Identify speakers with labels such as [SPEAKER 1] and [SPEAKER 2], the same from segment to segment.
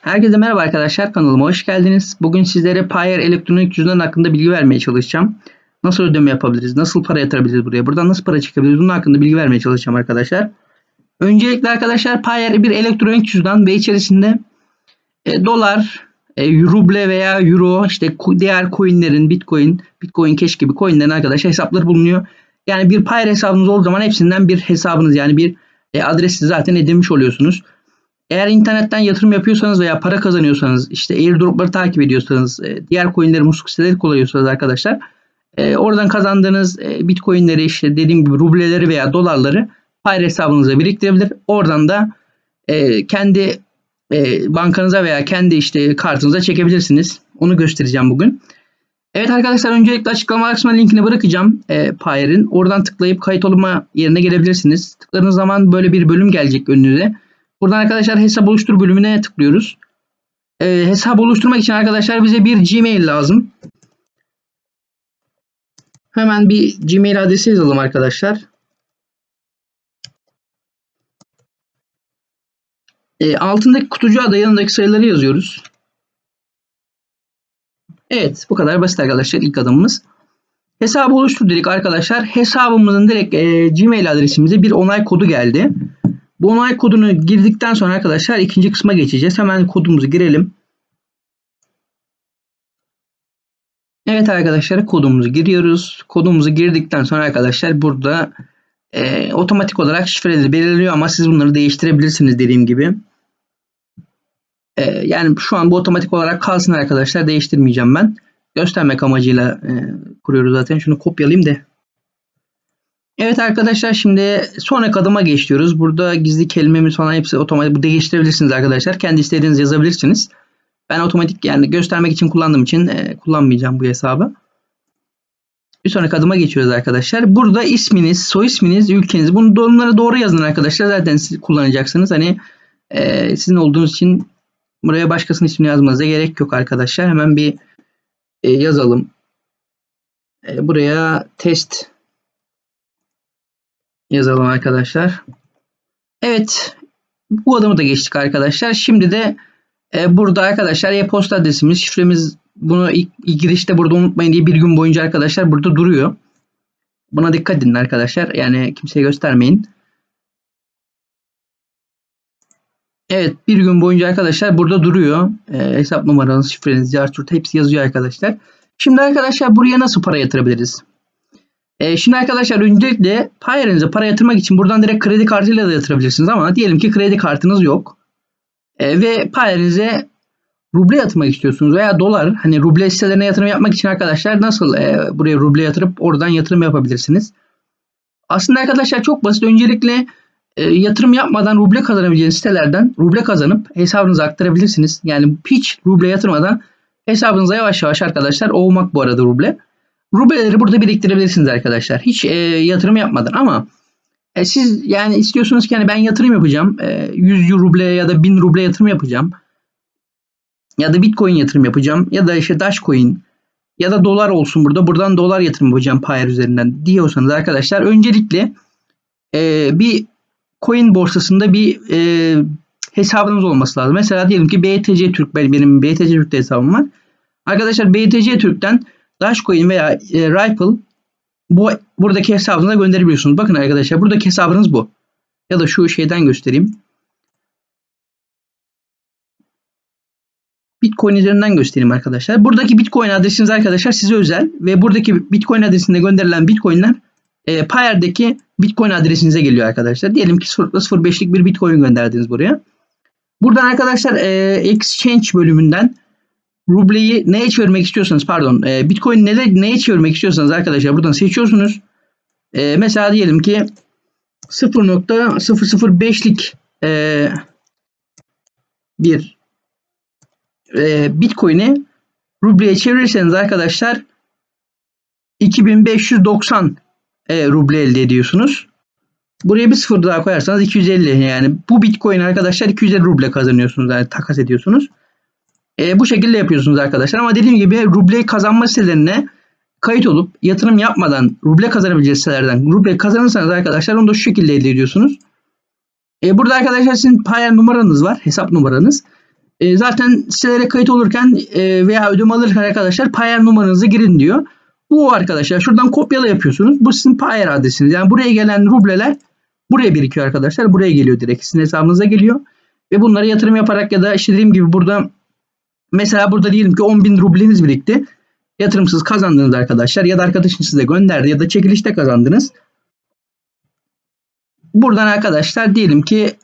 [SPEAKER 1] Herkese merhaba arkadaşlar kanalıma hoş geldiniz. Bugün sizlere Payer elektronik cüzdan hakkında bilgi vermeye çalışacağım. Nasıl ödeme yapabiliriz? Nasıl para yatırabiliriz buraya? Buradan nasıl para çekebiliriz? Bunun hakkında bilgi vermeye çalışacağım arkadaşlar. Öncelikle arkadaşlar Payer bir elektronik cüzdan ve içerisinde e, dolar, e, ruble veya euro işte diğer coinlerin bitcoin, bitcoin cash gibi coinlerin arkadaşlar hesapları bulunuyor. Yani bir Payer hesabınız olduğu zaman hepsinden bir hesabınız yani bir e, adresi zaten edinmiş oluyorsunuz. Eğer internetten yatırım yapıyorsanız veya para kazanıyorsanız, işte airdropları takip ediyorsanız, e, diğer coinleri, musluk siteleri kullanıyorsanız arkadaşlar, e, oradan kazandığınız e, bitcoinleri, işte dediğim gibi rubleleri veya dolarları Payer hesabınıza biriktirebilir. Oradan da kendi bankanıza veya kendi işte kartınıza çekebilirsiniz. Onu göstereceğim bugün. Evet arkadaşlar öncelikle açıklama kısmına linkini bırakacağım e, Payer'in. Oradan tıklayıp kayıt olma yerine gelebilirsiniz. Tıkladığınız zaman böyle bir bölüm gelecek önünüze. Buradan arkadaşlar hesap oluştur bölümüne tıklıyoruz. Ee, hesap oluşturmak için arkadaşlar bize bir Gmail lazım. Hemen bir Gmail adresi yazalım arkadaşlar. Ee, altındaki kutucu adı yanındaki sayıları yazıyoruz. Evet bu kadar basit arkadaşlar ilk adımımız. Hesabı oluştur dedik arkadaşlar. Hesabımızın direkt e, Gmail adresimize bir onay kodu geldi. Bu onay kodunu girdikten sonra arkadaşlar ikinci kısma geçeceğiz. Hemen kodumuzu girelim. Evet arkadaşlar kodumuzu giriyoruz. Kodumuzu girdikten sonra arkadaşlar burada e, otomatik olarak şifreleri belirliyor ama siz bunları değiştirebilirsiniz dediğim gibi. E, yani şu an bu otomatik olarak kalsın arkadaşlar. Değiştirmeyeceğim ben. Göstermek amacıyla e, kuruyoruz zaten. Şunu kopyalayayım da Evet arkadaşlar şimdi sonraki adıma geçiyoruz. Burada gizli kelimemiz falan hepsi otomatik değiştirebilirsiniz arkadaşlar. Kendi istediğiniz yazabilirsiniz. Ben otomatik yani göstermek için kullandığım için e, kullanmayacağım bu hesabı. Bir sonraki adıma geçiyoruz arkadaşlar. Burada isminiz, soy isminiz, ülkeniz. Bunu bunları doğru yazın arkadaşlar. Zaten siz kullanacaksınız. Hani e, sizin olduğunuz için buraya başkasının ismini yazmanıza gerek yok arkadaşlar. Hemen bir e, yazalım. E, buraya test yazalım arkadaşlar. Evet. Bu adımı da geçtik arkadaşlar. Şimdi de e, burada arkadaşlar e-posta adresimiz, şifremiz bunu ilk, ilk girişte burada unutmayın diye bir gün boyunca arkadaşlar burada duruyor. Buna dikkat edin arkadaşlar. Yani kimseye göstermeyin. Evet bir gün boyunca arkadaşlar burada duruyor. E, hesap numaranız, şifreniz, carturt hepsi yazıyor arkadaşlar. Şimdi arkadaşlar buraya nasıl para yatırabiliriz? E, şimdi arkadaşlar öncelikle Payer'inize para yatırmak için buradan direkt kredi kartıyla da yatırabilirsiniz ama diyelim ki kredi kartınız yok. E, ve Payer'inize ruble yatırmak istiyorsunuz veya dolar hani ruble sitelerine yatırım yapmak için arkadaşlar nasıl e, buraya ruble yatırıp oradan yatırım yapabilirsiniz? Aslında arkadaşlar çok basit. Öncelikle e, yatırım yapmadan ruble kazanabileceğiniz sitelerden ruble kazanıp hesabınıza aktarabilirsiniz. Yani hiç ruble yatırmadan hesabınıza yavaş yavaş arkadaşlar olmak bu arada ruble. Rubleleri burada biriktirebilirsiniz arkadaşlar. Hiç e, yatırım yapmadan ama e, siz yani istiyorsunuz ki yani ben yatırım yapacağım. E, 100 ruble ya da 1000 ruble yatırım yapacağım. Ya da bitcoin yatırım yapacağım. Ya da işte Dogecoin ya da dolar olsun burada. Buradan dolar yatırım yapacağım Payer üzerinden diyorsanız arkadaşlar öncelikle e, bir coin borsasında bir e, hesabınız olması lazım. Mesela diyelim ki BTC Türk benim BTC Türk'te hesabım var. Arkadaşlar BTC Türk'ten Dogecoin veya e, Ripple bu buradaki hesabınıza gönderebiliyorsunuz. Bakın arkadaşlar buradaki hesabınız bu. Ya da şu şeyden göstereyim. Bitcoin üzerinden göstereyim arkadaşlar. Buradaki Bitcoin adresiniz arkadaşlar size özel ve buradaki Bitcoin adresinde gönderilen Bitcoin'ler e, Payer'deki Bitcoin adresinize geliyor arkadaşlar. Diyelim ki 0.05'lik bir Bitcoin gönderdiniz buraya. Buradan arkadaşlar e, Exchange bölümünden rubleyi neye çevirmek istiyorsanız pardon e, bitcoin neye, neye çevirmek istiyorsanız arkadaşlar buradan seçiyorsunuz. E, mesela diyelim ki 0.005'lik e, bir e, bitcoin'i rubleye çevirirseniz arkadaşlar 2590 e, ruble elde ediyorsunuz. Buraya bir sıfır daha koyarsanız 250 yani bu bitcoin arkadaşlar 250 ruble kazanıyorsunuz yani takas ediyorsunuz. E, bu şekilde yapıyorsunuz arkadaşlar. Ama dediğim gibi ruble kazanma sitelerine kayıt olup yatırım yapmadan ruble kazanabileceğiniz sitelerden ruble kazanırsanız arkadaşlar onu da şu şekilde elde ediyorsunuz. E, burada arkadaşlar sizin Payer numaranız var. Hesap numaranız. E, zaten sitelere kayıt olurken e, veya ödeme alırken arkadaşlar Payer numaranızı girin diyor. Bu arkadaşlar. Şuradan kopyala yapıyorsunuz. Bu sizin Payer adresiniz. Yani buraya gelen rubleler buraya birikiyor arkadaşlar. Buraya geliyor direkt. Sizin hesabınıza geliyor. Ve bunları yatırım yaparak ya da işte dediğim gibi burada mesela burada diyelim ki 10.000 rubleniz birikti. Yatırımsız kazandınız arkadaşlar. Ya da arkadaşınız size gönderdi ya da çekilişte kazandınız. Buradan arkadaşlar diyelim ki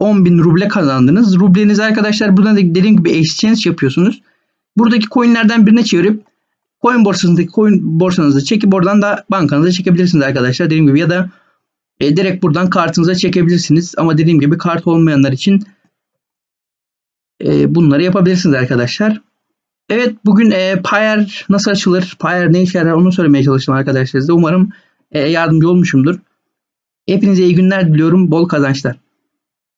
[SPEAKER 1] 10.000 ruble kazandınız. Rublenizi arkadaşlar buradan da dediğim gibi exchange yapıyorsunuz. Buradaki coinlerden birine çevirip coin borsanızdaki coin borsanızı çekip oradan da bankanıza çekebilirsiniz arkadaşlar. Dediğim gibi ya da e, direkt buradan kartınıza çekebilirsiniz. Ama dediğim gibi kart olmayanlar için e, bunları yapabilirsiniz arkadaşlar. Evet bugün e, Payer nasıl açılır? Payer ne işe yarar onu söylemeye çalıştım arkadaşlar. Umarım e, yardımcı olmuşumdur. Hepinize iyi günler diliyorum. Bol kazançlar.